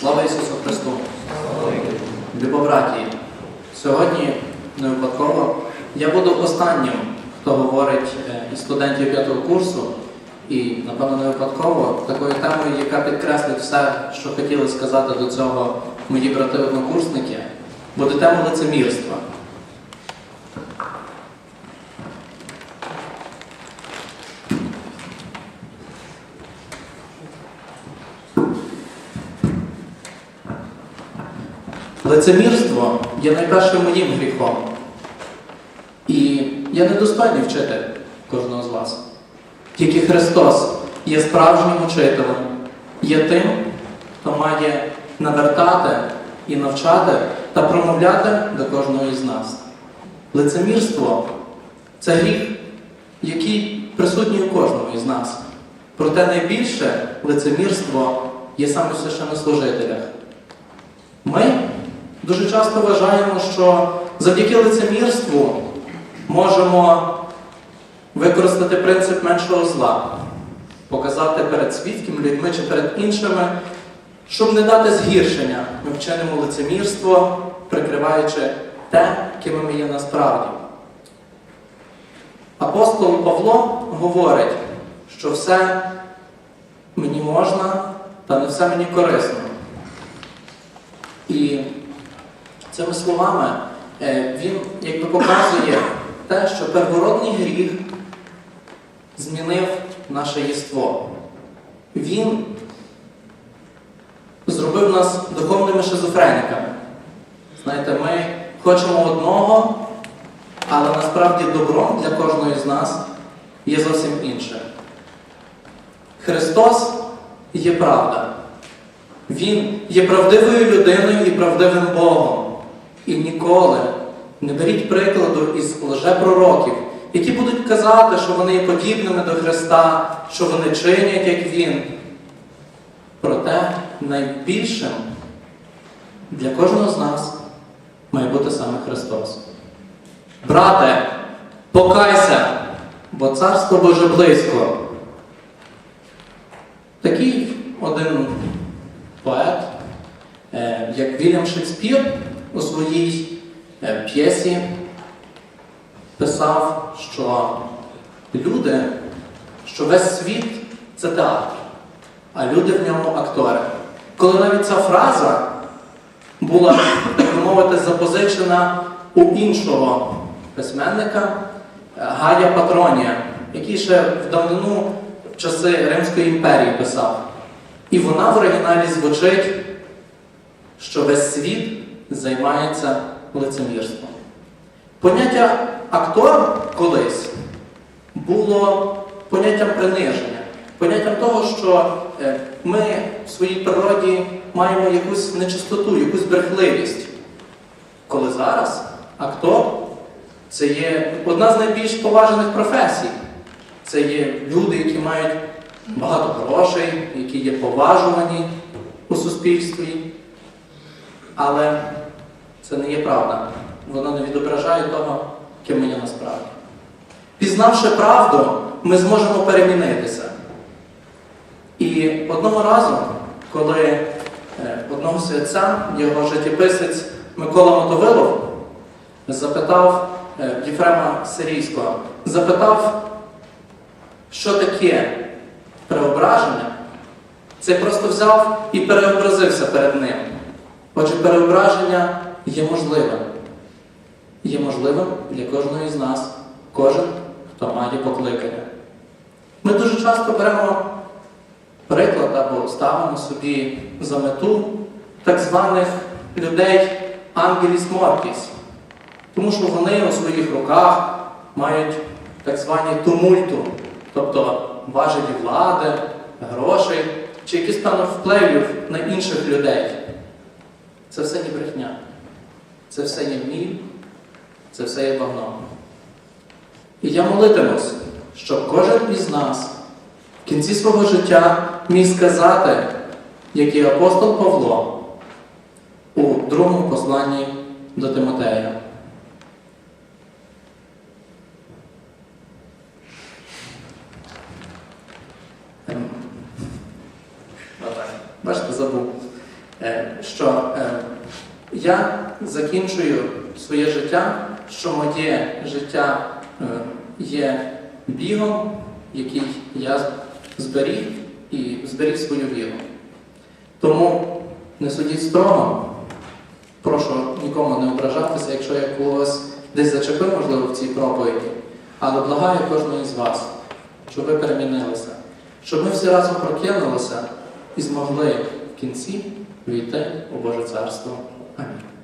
Слава Ісусу Христу! Любобраті, сьогодні не випадково я буду останнім, хто говорить е, із студентів п'ятого курсу, і, напевно, не випадково такою темою, яка підкреслить все, що хотіли сказати до цього мої брати-однокурсники, буде тема лицемірства. Лицемірство є найпершим моїм гріхом. І я недостойний вчитель кожного з вас. Тільки Христос є справжнім учителем, є тим, хто має навертати і навчати та промовляти до кожного із нас. Лицемірство це гріх, який присутній у кожному із нас. Проте найбільше лицемірство є саме в священнослужителях. Ми дуже часто вважаємо, що завдяки лицемірству можемо використати принцип меншого зла, показати перед свідкими людьми чи перед іншими, щоб не дати згіршення. Ми вчинимо лицемірство, прикриваючи те, ким ми є насправді. Апостол Павло говорить, що все мені можна, та не все мені корисно. І цими словами е, він якби показує те, що первородний гріх змінив наше єство. Він зробив нас духовними шизофреніками. Знаєте, ми хочемо одного, але насправді добром для кожного з нас є зовсім інше. Христос є правда. Він є правдивою людиною і правдивим Богом. І ніколи не беріть прикладу із лжепророків, які будуть казати, що вони є подібними до Христа, що вони чинять, як Він. Проте найбільшим для кожного з нас має бути саме Христос. Брате, покайся, бо царство Боже близько. Такий один поет, е, як Вільям Шекспір у своїй е, п'єсі писав, що люди, що весь світ це театр, а люди в ньому актори. Коли навіть ця фраза була, так би мовити, запозичена у іншого письменника е, Гая Патронія, який ще в давнину в часи Римської імперії писав. І вона в оригіналі звучить, що весь світ займається лицемірством. Поняття актор колись було поняттям приниження, поняттям того, що е, ми в своїй природі маємо якусь нечистоту, якусь брехливість. Коли зараз актор це є одна з найбільш поважених професій. Це є люди, які мають багато грошей, які є поважувані у суспільстві. Але це не є правда. Воно не відображає того, ким ми насправді. Пізнавши правду, ми зможемо перемінитися. І одного разу, коли е, одного святця, його життєписець Микола Мотовилов, запитав е, Єфрема Сирійського, запитав, що таке преображення, це просто взяв і переобразився перед ним. Отже, переображення є можливим. Є можливим для кожного з нас, кожен, хто має покликання. Ми дуже часто беремо приклад або ставимо собі за мету так званих людей ангеліс мортіс, тому що вони у своїх руках мають так звані тумульту, тобто важелі влади, грошей чи якісь певно впливів на інших людей. Це все є брехня. Це все є міль, це все є багно. І я молитимусь, щоб кожен із нас в кінці свого життя міг сказати, як і апостол Павло у другому посланні до Тимотея. Що е, я закінчую своє життя, що моє життя е, є бігом, який я зберіг і зберіг свою віру. Тому не судіть строго, прошу нікому не ображатися, якщо я когось десь зачепив, можливо, в цій проповіді, але благаю кожного з вас, щоб ви перемінилися, щоб ми всі разом прокинулися і змогли в кінці Війте у Боже Царство. Амінь.